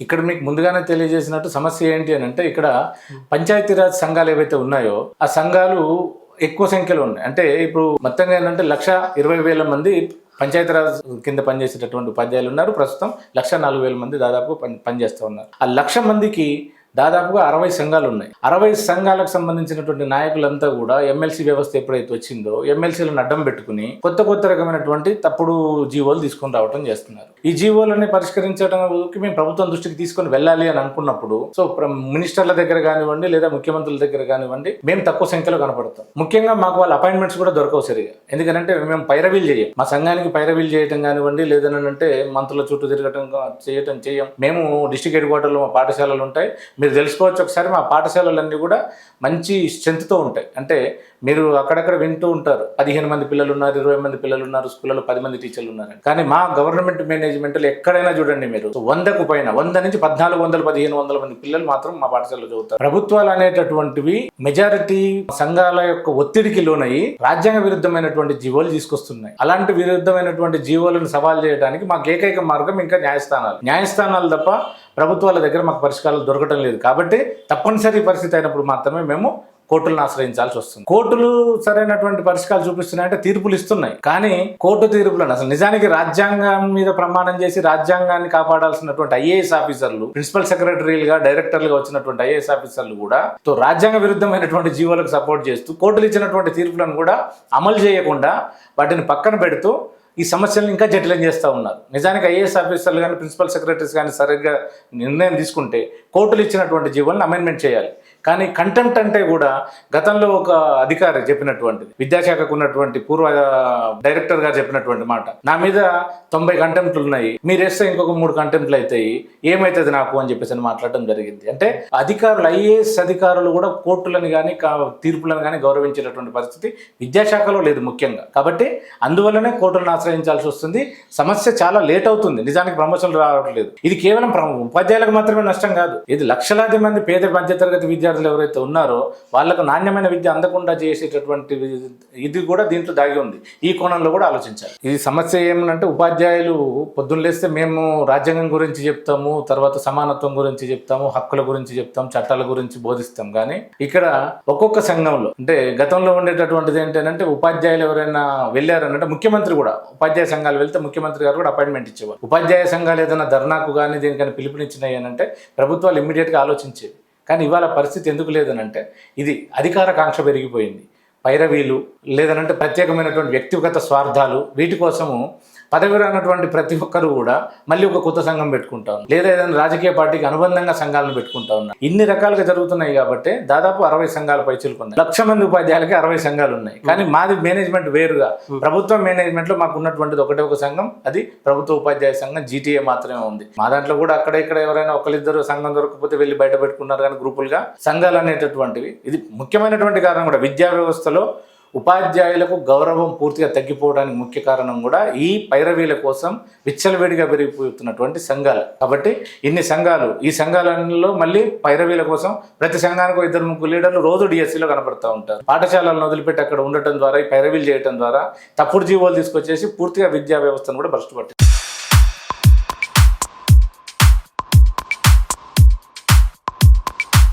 ఇక్కడ మీకు ముందుగానే తెలియజేసినట్టు సమస్య ఏంటి అని అంటే ఇక్కడ పంచాయతీరాజ్ సంఘాలు ఏవైతే ఉన్నాయో ఆ సంఘాలు ఎక్కువ సంఖ్యలో ఉన్నాయి. అంటే ఇప్పుడు మొత్తంగా ఏంటంటే లక్ష ఇరవై వేల మంది పంచాయతీరాజ్ కింద పనిచేసేటటువంటి ఉపాధ్యాయులు ఉన్నారు. ప్రస్తుతం లక్ష నాలుగు వేల మంది దాదాపు పని పనిచేస్తూ ఉన్నారు. ఆ లక్ష మందికి దాదాపుగా అరవై సంఘాలు ఉన్నాయి అరవై సంఘాలకు సంబంధించినటువంటి నాయకులంతా కూడా ఎమ్మెల్సీ వ్యవస్థ ఎప్పుడైతే వచ్చిందో ఎమ్మెల్సీలను అడ్డం పెట్టుకుని కొత్త కొత్త రకమైనటువంటి తప్పుడు జీవోలు తీసుకొని రావటం చేస్తున్నారు. ఈ జీవోలని పరిష్కరించడానికి మేము ప్రభుత్వం దృష్టికి తీసుకొని వెళ్ళాలి అని అనుకున్నప్పుడు సో ప్ర- మినిస్టర్ల దగ్గర కానివ్వండి లేదా ముఖ్యమంత్రుల దగ్గర కానివ్వండి మేము తక్కువ సంఖ్యలో కనపడతాం. ముఖ్యంగా మాకు వాళ్ళ అపాయింట్మెంట్స్ కూడా దొరకవు సరిగా. ఎందుకంటే మేము పైరవీలు చేయం మా సంఘానికి పైరవీలు చేయటం కానివ్వండి లేదనంటే మంత్రుల చుట్టూ తిరగటం చేయటం చేయం మేము డిస్టిక్ హెడ్ క్వార్టర్లో మా పాఠశాలలు ఉంటాయి. మీరు తెలుసుకోవచ్చు ఒకసారి మా పాఠశాలలన్నీ కూడా మంచి స్ట్రెంత్తో ఉంటాయి. అంటే మీరు అక్కడక్కడ వింటూ ఉంటారు. పదిహేను మంది పిల్లలు ఉన్నారు ఇరవై మంది పిల్లలు ఉన్నారు స్కూళ్ళలో పది మంది టీచర్లు ఉన్నారు కానీ మా గవర్నమెంట్ మేనేజ్మెంట్లో ఎక్కడైనా చూడండి మీరు వందకు పైన వంద నుంచి పద్నాలుగు వందల పదిహేను వందల మంది పిల్లలు మాత్రం మా పాఠశాలలో చదువుతారు. ప్రభుత్వాలు అనేటటువంటివి మెజారిటీ సంఘాల యొక్క ఒత్తిడికి లోనయ్యి రాజ్యాంగ విరుద్ధమైనటువంటి జీవోలు తీసుకొస్తున్నాయి. అలాంటి విరుద్ధమైనటువంటి జీవోలను సవాల్ చేయడానికి మాకు ఏకైక మార్గం ఇంకా న్యాయస్థానాలు. న్యాయస్థానాలు తప్ప ప్రభుత్వాల దగ్గర మాకు పరిష్కారాలు దొరకడం లేదు. కాబట్టి తప్పనిసరి పరిస్థితి అయినప్పుడు మాత్రమే మేము కోర్టులను ఆశ్రయించాల్సి వస్తుంది. కోర్టులు సరైనటువంటి పరిష్కారాలు చూపిస్తున్నాయంటే తీర్పులు ఇస్తున్నాయి. కానీ కోర్టు తీర్పులను అసలు నిజానికి రాజ్యాంగం మీద ప్రమాణం చేసి రాజ్యాంగాన్ని కాపాడాల్సినటువంటి ఐఏఎస్ ఆఫీసర్లు ప్రిన్సిపల్ సెక్రటరీలుగా డైరెక్టర్లుగా వచ్చినటువంటి ఐఏఎస్ ఆఫీసర్లు కూడా తో రాజ్యాంగ విరుద్ధమైనటువంటి జీవోలకు సపోర్ట్ చేస్తూ కోర్టులు ఇచ్చినటువంటి తీర్పులను కూడా అమలు చేయకుండా వాటిని పక్కన పెడుతూ ఈ సమస్యలను ఇంకా జటిలం చేస్తూ ఉన్నారు. నిజానికి ఐఏఎస్ ఆఫీసర్లు కానీ ప్రిన్సిపల్ సెక్రటరీస్ కానీ సరిగ్గా నిర్ణయం తీసుకుంటే కోర్టులు ఇచ్చినటువంటి జీవోలను అమెండ్మెంట్ చేయాలి. కానీ కంటెంప్ట్ అంటే కూడా గతంలో ఒక అధికారి చెప్పినటువంటిది విద్యాశాఖకు ఉన్నటువంటి పూర్వ డైరెక్టర్ గారు చెప్పినటువంటి మాట. నా మీద తొంభై కంటెంప్ట్లు ఉన్నాయి మీరు వేస్తే ఇంకొక మూడు కంటెంప్ట్లు అవుతాయి ఏమవుతుంది నాకు అని చెప్పేసి అని మాట్లాడడం జరిగింది. అంటే అధికారులు ఐఏఎస్ అధికారులు కూడా కోర్టులను కానీ తీర్పులను కానీ గౌరవించేటటువంటి పరిస్థితి విద్యాశాఖలో లేదు ముఖ్యంగా. కాబట్టి అందువల్లనే కోర్టులను ఆశ్రయించాల్సి వస్తుంది. సమస్య చాలా లేట్ అవుతుంది. నిజానికి ప్రమోషన్లు రావట్లేదు. ఇది కేవలం ఉపాధ్యాయులకు మాత్రమే నష్టం కాదు. ఇది లక్షలాది మంది పేద మధ్యతరగతి విద్యార్థులు ఎవరైతే ఉన్నారో వాళ్ళకు నాణ్యమైన విద్య అందకుండా చేసేటటువంటి ఇది కూడా దీంట్లో దాగి ఉంది. ఈ కోణంలో కూడా ఆలోచించాలి. ఈ సమస్య ఏమంటే ఉపాధ్యాయులు పొద్దున్న లేస్తే మేము రాజ్యాంగం గురించి చెప్తాము తర్వాత సమానత్వం గురించి చెప్తాము హక్కుల గురించి చెప్తాం చట్టాల గురించి బోధిస్తాం. కానీ ఇక్కడ ఒక్కొక్క సంఘంలో అంటే గతంలో ఉండేటటువంటిది ఏంటంటే ఉపాధ్యాయులు ఎవరైనా వెళ్ళారనంటే ముఖ్యమంత్రి కూడా ఉపాధ్యాయ సంఘాలు వెళ్తే ముఖ్యమంత్రి గారు కూడా అపాయింట్మెంట్ ఇచ్చేవారు. ఉపాధ్యాయ సంఘాలు ఏదైనా ధర్నాకు కానీ దేనికైనా పిలుపునిచ్చినాయి అని అంటే ప్రభుత్వాలు ఇమ్మీడియట్గా ఆలోచించేవి. కానీ ఇవాళ పరిస్థితి ఎందుకు లేదనంటే ఇది అధికార కాంక్ష పెరిగిపోయింది. పైరవీలు లేదనంటే ప్రత్యేకమైనటువంటి వ్యక్తిగత స్వార్థాలు వీటి కోసము పదవి రానటువంటి ప్రతి ఒక్కరు కూడా మళ్ళీ ఒక కొత్త సంఘం పెట్టుకుంటా ఉన్నారు. లేదా ఏదైనా రాజకీయ పార్టీకి అనుబంధంగా సంఘాలను పెట్టుకుంటా ఉన్నారు. ఇన్ని రకాలుగా జరుగుతున్నాయి కాబట్టి దాదాపు అరవై సంఘాల పైచులు ఉన్నాయి లక్ష మంది ఉపాధ్యాయులకి అరవై సంఘాలు ఉన్నాయి. కానీ మాది మేనేజ్మెంట్ వేరుగా. ప్రభుత్వ మేనేజ్మెంట్లో మాకు ఉన్నటువంటిది ఒకటే ఒక సంఘం. అది ప్రభుత్వ ఉపాధ్యాయ సంఘం జీటీఏ మాత్రమే ఉంది. మా దాంట్లో కూడా అక్కడ ఇక్కడ ఎవరైనా ఒకరిద్దరు సంఘం దొరకకపోతే వెళ్ళి బయట పెట్టుకున్నారు కానీ గ్రూపులుగా సంఘాలు అనేటటువంటివి. ఇది ముఖ్యమైనటువంటి కారణం కూడా. విద్యా వ్యవస్థలో ఉపాధ్యాయులకు గౌరవం పూర్తిగా తగ్గిపోవడానికి ముఖ్య కారణం కూడా ఈ పైరవీల కోసం విచ్చలవిడిగా పెరిగిపోతున్నటువంటి సంఘాలు. కాబట్టి ఇన్ని సంఘాలు ఈ సంఘాలలో మళ్ళీ పైరవీల కోసం ప్రతి సంఘానికి ఇద్దరు ముగ్గురు లీడర్లు రోజు డిఎస్సీలో కనపడతా ఉంటారు. పాఠశాలను వదిలిపెట్టి అక్కడ ఉండటం ద్వారా ఈ పైరవీలు చేయటం ద్వారా తప్పుడు జీవోలు తీసుకొచ్చేసి పూర్తిగా విద్యా వ్యవస్థను కూడా భ్రష్టుపట్టారు